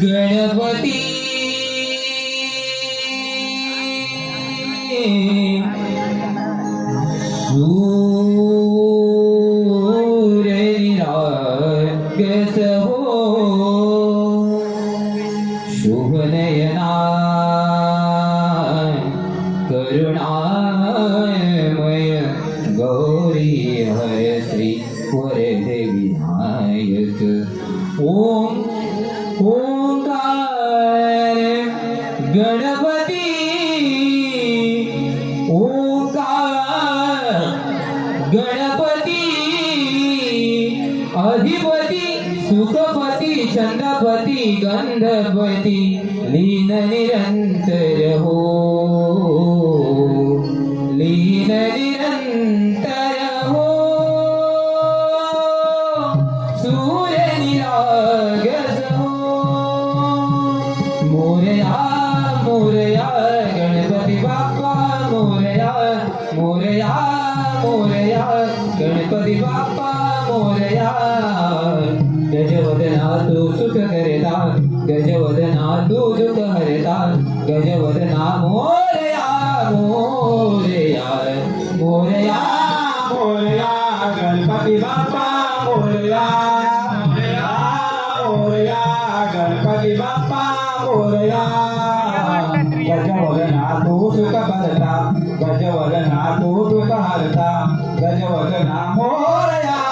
Ganpati Ooh. Varadvinayak ॐ ओंकार गणपती? ओंकार गणपती? अधिपती सुखपती चंद्रपती गंधपती लीन निरंतर हो. मोरया मोरया मोरया गणपती बाप्पा मोरया. गजवदना तू सुख करता गजवदना तू दुःख हरता गजवदना मोरया मोर गजवदना तूप हरता? गजवदना मोरया.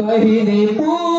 पहिले पू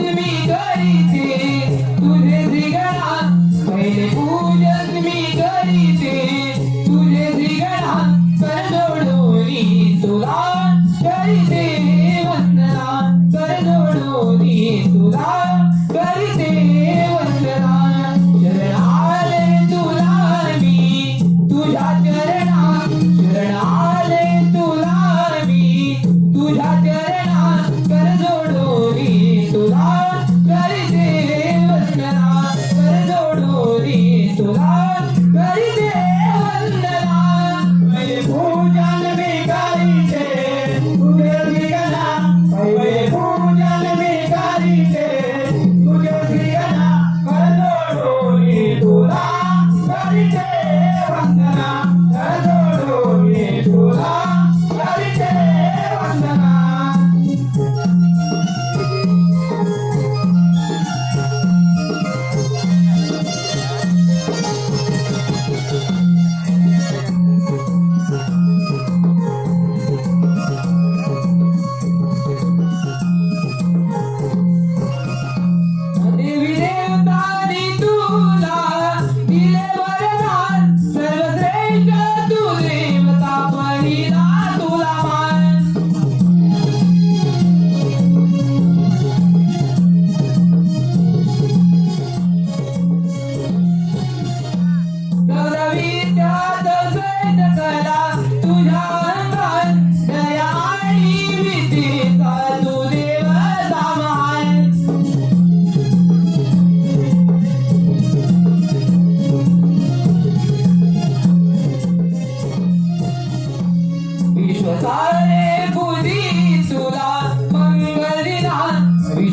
Let me go.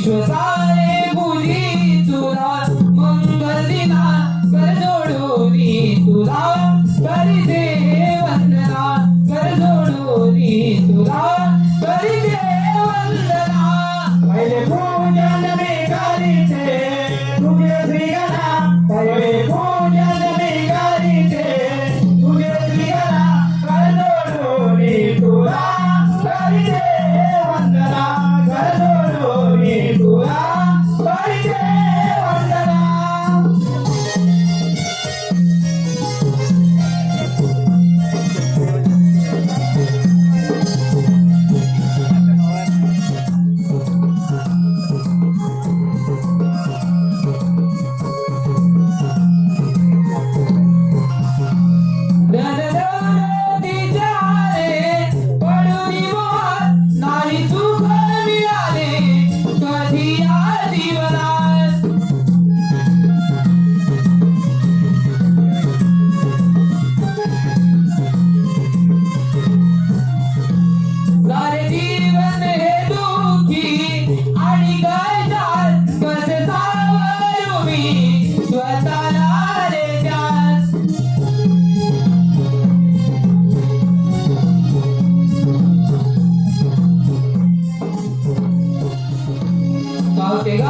Cause I Okay.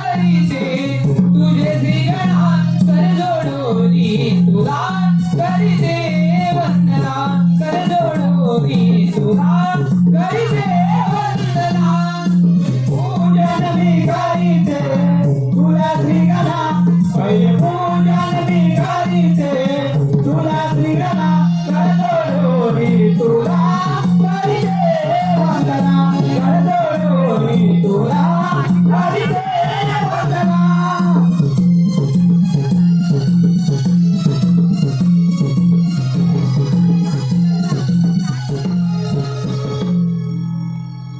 praise